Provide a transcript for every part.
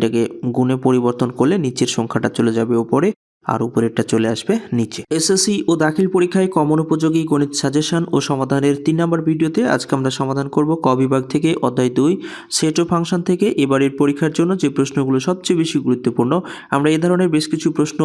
এটাকে গুণে পরিবর্তন করলে নিচের সংখ্যাটা চলে যাবে উপরে আর উপরেরটা চলে আসবে নিচে। এসএসসি ও দাখিল পরীক্ষায় কমন উপযোগী গণিত সাজেশন ও সমাধানের তিন নম্বর ভিডিওতে আজকে আমরা সমাধান করব ক বিভাগ থেকে অধ্যায় দুই সেট ও ফাংশন থেকে এবারের পরীক্ষার জন্য যে প্রশ্নগুলো সবচেয়ে বেশি গুরুত্বপূর্ণ। আমরা এই ধরনের বেশ কিছু প্রশ্ন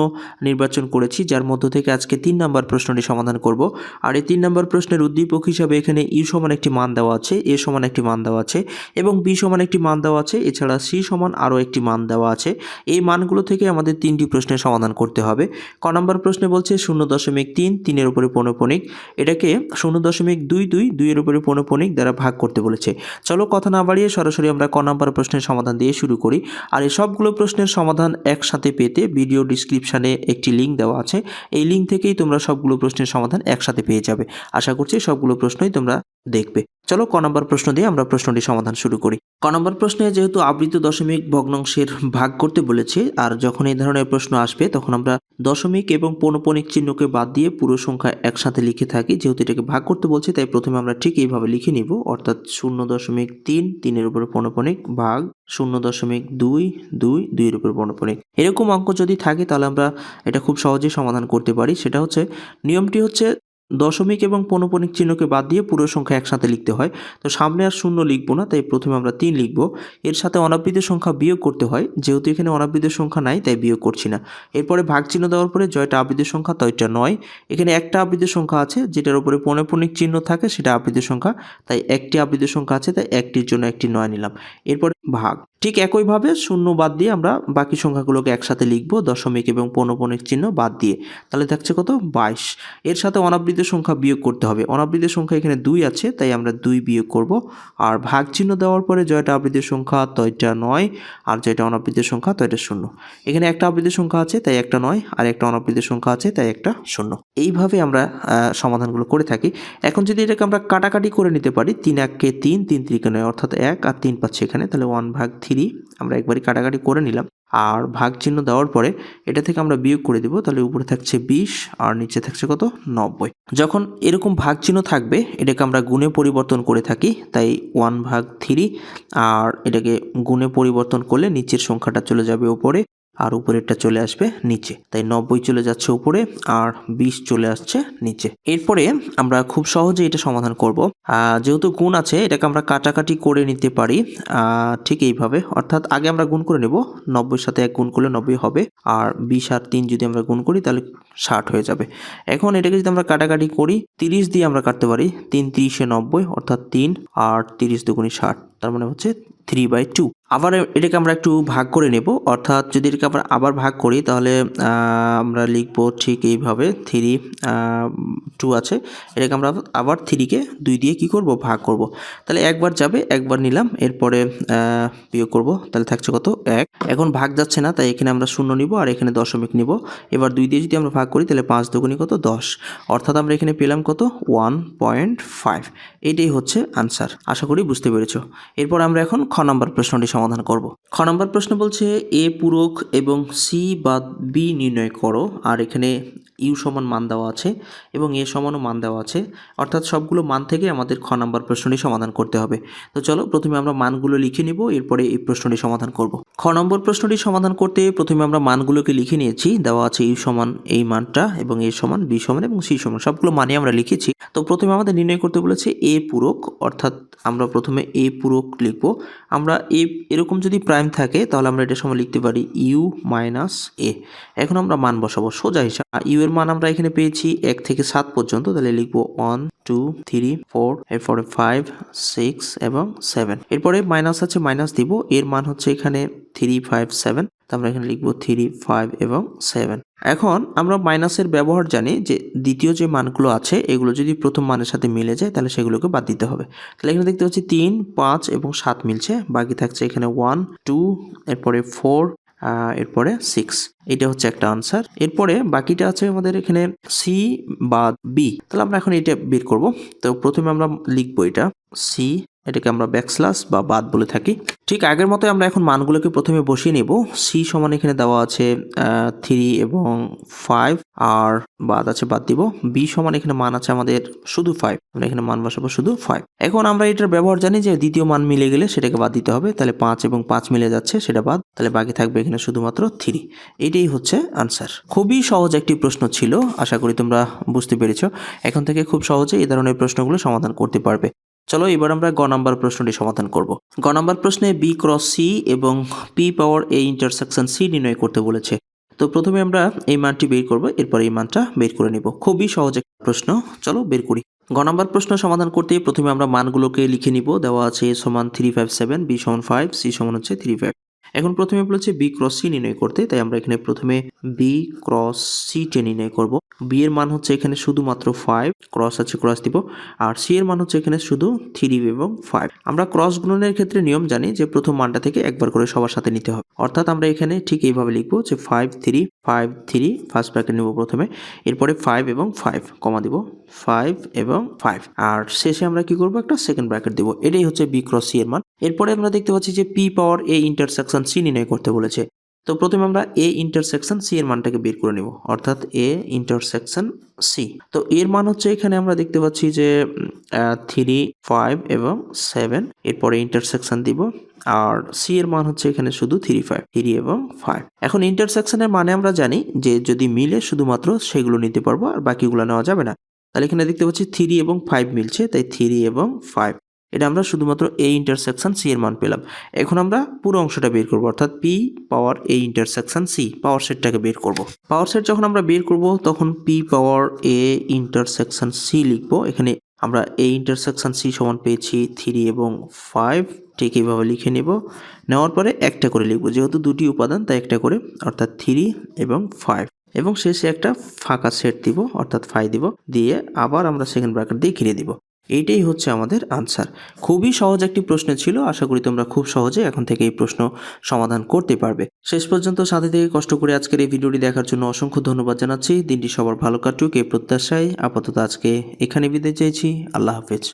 নির্বাচন করেছি, যার মধ্য থেকে আজকে তিন নম্বর প্রশ্নটি সমাধান করব। আর এই তিন নম্বর প্রশ্নের উদ্দীপক হিসাবে এখানে ইউ সমান একটি মান দেওয়া আছে, এ সমান একটি মান দেওয়া আছে এবং বি সমান একটি মান দেওয়া আছে, এছাড়া সি সমান আরও একটি মান দেওয়া আছে। এই মানগুলো থেকে আমাদের তিনটি প্রশ্নের সমাধান করতে হবে। ক নম্বর প্রশ্নে বলছে শূন্য দশমিক তিন, তিনের উপরে পৌনপণিক এটাকে শূন্য দশমিক দুই দুই, দুইয়ের উপরে পৌনপণিক দ্বারা ভাগ করতে বলেছে। চলো কথা না বাড়িয়ে সরাসরি আমরা ক নম্বর প্রশ্নের সমাধান দিয়ে শুরু করি। আর এই সবগুলো প্রশ্নের সমাধান একসাথে পেতে ভিডিও ডিসক্রিপশানে একটি লিঙ্ক দেওয়া আছে। এই লিঙ্ক থেকেই তোমরা সবগুলো প্রশ্নের সমাধান একসাথে পেয়ে যাবে। আশা করছি সবগুলো প্রশ্নই তোমরা দেখবে। চলো ক নম্বর প্রশ্ন দিয়ে আমরা প্রশ্নটি সমাধান শুরু করি। ক নম্বর প্রশ্নে যেহেতু আবৃত দশমিক ভগ্নাংশের ভাগ করতে বলেছে, আর যখন এই ধরনের প্রশ্ন আসবে, তখন আমরা দশমিক এবং পৌনপণিক চিহ্নকে বাদ দিয়ে পুরো সংখ্যা একসাথে লিখে থাকি। যেহেতু এটাকে ভাগ করতে বলছে, তাই প্রথমে আমরা ঠিক এইভাবে লিখে নিব। অর্থাৎ শূন্য দশমিক তিন, তিনের উপরে পৌনপণিক ভাগ, শূন্য দশমিক দুই দুই, দুইয়ের উপর পৌনপণিক এরকম অঙ্ক যদি থাকে, তাহলে আমরা এটা খুব সহজেই সমাধান করতে পারি। সেটা হচ্ছে, নিয়মটি হচ্ছে দশমিক এবং পৌনপণিক চিহ্নকে বাদ দিয়ে পুরো সংখ্যা একসাথে লিখতে হয়। তো সামনে আর শূন্য লিখব না, তাই প্রথমে আমরা তিন লিখব। এর সাথে অনাবৃত সংখ্যা বিয়োগ করতে হয়। যেহেতু এখানে অনাবৃত সংখ্যা নাই, তাই বিয়োগ করছি না। এরপরে ভাগ চিহ্ন দেওয়ার পরে জয়টা আবৃত সংখ্যা তয়টা নয়। এখানে একটা আবৃত সংখ্যা আছে, যেটার উপরে পৌনপণিক চিহ্ন থাকে, সেটা আবৃত সংখ্যা। তাই একটি আবৃত সংখ্যা আছে, তাই একটির জন্য একটি নয় নিলাম। এরপরে ভাগ। ঠিক একইভাবে শূন্য বাদ দিয়ে আমরা বাকি সংখ্যাগুলোকে একসাথে লিখব, দশমিক এবং পৌনপণিক চিহ্ন বাদ দিয়ে। তাহলে থাকছে কত? বাইশ। এর সাথে অনাবৃত সংখ্যা বিয়োগ করতে হবে। অনাবৃত সংখ্যা এখানে দুই আছে, তাই আমরা দুই বিয়োগ করব। আর ভাগ চিহ্ন দেওয়ার পরে জয়টা আবৃত সংখ্যা, তয়টা নয়, আর যেটা অনাবৃত সংখ্যা, তয়টা শূন্য। এখানে একটা আবৃত সংখ্যা আছে, তাই একটা নয়, আর একটা অনাবৃত সংখ্যা আছে, তাই একটা শূন্য। এইভাবে আমরা সমাধানগুলো করে থাকি। এখন যদি এটাকে আমরা কাটাকাটি করে নিতে পারি, তিন এককে তিন তিন ত্রিকে নয় অর্থাৎ এক আর তিন পাচ্ছি এখানে, তাহলে ওয়ান ভাগ থ্রি আমরা একবারই কাটাকাটি করে নিলাম। আর ভাগ চিহ্ন দেওয়ার পরে এটা থেকে আমরা বিয়োগ করে দেব, তাহলে উপরে থাকছে বিশ, আর নিচে থাকছে কত? নব্বই। যখন এরকম ভাগ চিহ্ন থাকবে, এটাকে আমরা গুণে পরিবর্তন করে থাকি, তাই ওয়ান ভাগ থ্রি, আর এটাকে গুণে পরিবর্তন করলে নিচের সংখ্যাটা চলে যাবে উপরে। আর উপরেরটা চলে আসবে নিচে। তাই নব্বই চলে যাচ্ছে উপরে আর বিশ চলে আসছে নিচে। এরপরে আমরা খুব সহজে এটা সমাধান করব। যেহেতু গুণ আছে, এটাকে আমরা কাটাকাটি করে নিতে পারি ঠিক এইভাবে। অর্থাৎ আগে আমরা গুণ করে নেব, নব্বইয়ের সাথে এক গুণ করলে নব্বই হবে, আর বিশ আর তিন যদি আমরা গুণ করি, তাহলে ষাট হয়ে যাবে। এখন এটাকে যদি আমরা কাটাকাটি করি, তিরিশ দিয়ে আমরা কাটতে পারি, তিন তিরিশে নব্বই, অর্থাৎ তিন, আর তিরিশ দুগুণি ষাট, তার মানে হচ্ছে থ্রি বাই টু আবার এটাকে আমরা একটু ভাগ করে নেব। অর্থাৎ যদি এটাকে আমরা আবার ভাগ করি, তাহলে আমরা লিখব ঠিক এইভাবে থ্রি টু আছে। এটাকে আমরা আবার থ্রিকে দুই দিয়ে কি করব? ভাগ করব। তাহলে একবার যাবে, একবার নিলাম, এরপরে বিয়োগ করব। তাহলে থাকছে কত? এক। এখন ভাগ যাচ্ছে না, তাই এখানে আমরা শূন্য নিব আর এখানে দশমিক নিব। এবার দুই দিয়ে যদি আমরা ভাগ করি, তাহলে পাঁচ দুগুণি কত? দশ। অর্থাৎ আমরা এখানে পেলাম কত? One point five. এটাই হচ্ছে আনসার। আশা করি বুঝতে পেরেছ। এরপর আমরা এখন খ নম্বর প্রশ্নটি সমাধান করব। খ নম্বর প্রশ্ন বলছে, এ পূরক এবং সি বা বি নির্ণয় করো। আর এখানে ইউ সমান মান দেওয়া আছে এবং এ সমানও মান দেওয়া আছে। অর্থাৎ সবগুলো মান থেকে আমাদের খ নম্বর প্রশ্নটি সমাধান করতে হবে। তো চলো, প্রথমে আমরা মানগুলো লিখে নিব, এরপরে এই প্রশ্নটি সমাধান করব। খ নম্বর প্রশ্নটি সমাধান করতে প্রথমে আমরা মানগুলোকে লিখে নিয়েছি। দেওয়া আছে ইউ সমান এই মানটা এবং এ সমান, বি সমান এবং সি সমান, সবগুলো মানে আমরা লিখেছি। তো প্রথমে আমাদের নির্ণয় করতে বলেছে এ পূরক, অর্থাৎ আমরা প্রথমে এ পূরক লিখব। আমরা এ, এরকম যদি প্রাইম থাকে, তাহলে আমরা এটার সময় লিখতে পারি ইউ মাইনাস এ। এখন আমরা মান বসাবো, সোজা হিসাব। ইউ এর মান আমরা এখানে পেয়েছি এক থেকে সাত পর্যন্ত। তাহলে লিখব ওয়ান টু থ্রি ফোর এরপরে ফাইভ সিক্স এবং সেভেন এরপরে মাইনাস আছে মাইনাস দিব। এর মান হচ্ছে এখানে থ্রি ফাইভ সেভেন তো আমরা এখানে লিখব থ্রি ফাইভ এবং সেভেন এখন আমরা মাইনাসের ব্যবহার জানি যে দ্বিতীয় যে মানগুলো আছে, এগুলো যদি প্রথম মানের সাথে মিলে যায়, তাহলে সেগুলোকে বাদ দিতে হবে। তাহলে এখানে দেখতে পাচ্ছি তিন, পাঁচ এবং সাত মিলছে। বাকি থাকছে এখানে ওয়ান টু এরপরে ফোর এরপরে সিক্স এটা হচ্ছে একটা আনসার এরপরে বাকিটা আছে আমাদের এখানে সি বা বি তাহলে আমরা এখন এটা বের করব। তো প্রথমে আমরা লিখব এটা। সি এটাকে আমরা ব্যাকস্লাস বা বাদ বলে থাকি। ঠিক আগের মতোই আমরা এখন মানগুলোকে প্রথমে বসিয়ে নেব। সি সমান এখানে দেওয়া আছে থ্রি এবং ফাইভ আর বাদ আছে বাদ দিব। বি সমান এখানে মান আছে আমাদের শুধু ফাইভ আমরা এখানে মান বসাবো শুধু ফাইভ এখন আমরা এটার ব্যবহার জানি যে দ্বিতীয় মান মিলে গেলে সেটাকে বাদ দিতে হবে। তাহলে পাঁচ এবং পাঁচ মিলে যাচ্ছে, সেটা বাদ। তাহলে বাকি থাকবে এখানে শুধুমাত্র থ্রি এটাই হচ্ছে আনসার খুবই সহজ একটি প্রশ্ন ছিল, আশা করি তোমরা বুঝতে পেরেছ। এখন থেকে খুব সহজে এই ধরনের প্রশ্নগুলো সমাধান করতে পারবে। চলো এবার আমরা গ নাম্বার প্রশ্নটি সমাধান করব। গ নাম্বার প্রশ্নে বি ক্রস সি এবং P power A intersection C নির্ণয় করতে বলেছে। তো প্রথমে আমরা এই মানটি বের করব, এরপর এই মানটা বের করে নেব। খুবই সহজ একটা প্রশ্ন। চলো বের করি। গ নাম্বার প্রশ্ন সমাধান করতে প্রথমে আমরা মানগুলোকে লিখে নিব। দেওয়া আছে এ সমান থ্রি ফাইভ সেভেন বি সমান ফাইভ সি সমান হচ্ছে থ্রি ফাইভ এখন প্রথমে বলেছে বি ক্রস সি নির্ণয় করতে, তাই আমরা এখানে প্রথমে বি ক্রস সি টে নির্ণয় করব। বি এর মান হচ্ছে এখানে শুধুমাত্র ফাইভ ক্রস আছে ক্রস দিব। আর সি এর মান হচ্ছে এখানে শুধু থ্রি এবং ফাইভ আমরা ক্রস গুণনের ক্ষেত্রে নিয়ম জানি যে প্রথম মানটা থেকে একবার করে সবার সাথে নিতে হবে। অর্থাৎ আমরা এখানে ঠিক এইভাবে লিখব যে five three five three first bracket নেব প্রথমে। এরপরে ফাইভ এবং ফাইভ কমা দিব। ফাইভ এবং ফাইভ আর শেষে আমরা কি করব? একটা সেকেন্ড ব্র্যাকেট দিব। এটাই হচ্ছে বি ক্রস সি এর মান। এরপরে আমরা দেখতে পাচ্ছি যে P power A intersection C নির্ণয় করতে বলেছে। তো প্রথমে আমরা এ ইন্টারসেকশন সি এর মানটাকে বের করে নেব, অর্থাৎ এ ইন্টারসেকশন সি তো এর মান হচ্ছে এখানে আমরা দেখতে পাচ্ছি যে থ্রি ফাইভ এবং সেভেন এরপরে ইন্টারসেকশন দিব, আর সি এর মান হচ্ছে এখানে শুধু থ্রি ফাইভ থ্রি এবং ফাইভ এখন ইন্টারসেকশনের মানে আমরা জানি যে, যদি মিলে শুধুমাত্র সেগুলো নিতে পারব, আর বাকিগুলো নেওয়া যাবে না। তাহলে এখানে দেখতে পাচ্ছি থ্রি এবং ফাইভ মিলছে, তাই থ্রি এবং ফাইভ এটা আমরা শুধুমাত্র এই ইন্টারসেকশন সি এর মান পেলাম। এখন আমরা পুরো অংশটা বের করব, অর্থাৎ P power A intersection C power সেটটাকে বের করব। পাওয়ার সেট যখন আমরা বের করব, তখন P power A intersection C লিখব। এখানে আমরা এ ইন্টারসেকশন সি সমান পেয়েছি থ্রি এবং ফাইভ ঠিক এইভাবে লিখে নেব। নেওয়ার পরে একটা করে লিখব, যেহেতু দুটি উপাদান, তাই একটা করে, অর্থাৎ থ্রি এবং ফাইভ এবং শেষে একটা ফাঁকা সেট দিব, অর্থাৎ ফাই দিব, দিয়ে আবার আমরা সেকেন্ড ব্র্যাকেট দিয়ে ঘিরে দিব। এইটাই হচ্ছে আমাদের আনসার খুবই সহজ একটি প্রশ্ন ছিল, আশা করি তোমরা খুব সহজে এখন থেকে এই প্রশ্ন সমাধান করতে পারবে। শেষ পর্যন্ত সাথে থেকে কষ্ট করে আজকের এই ভিডিওটি দেখার জন্য অসংখ্য ধন্যবাদ জানাচ্ছি। দিনটি সবার ভালো কাটুক, এই প্রত্যাশায় আপাতত আজকে এখানে বিদায় চাইছি। আল্লাহ হাফেজ।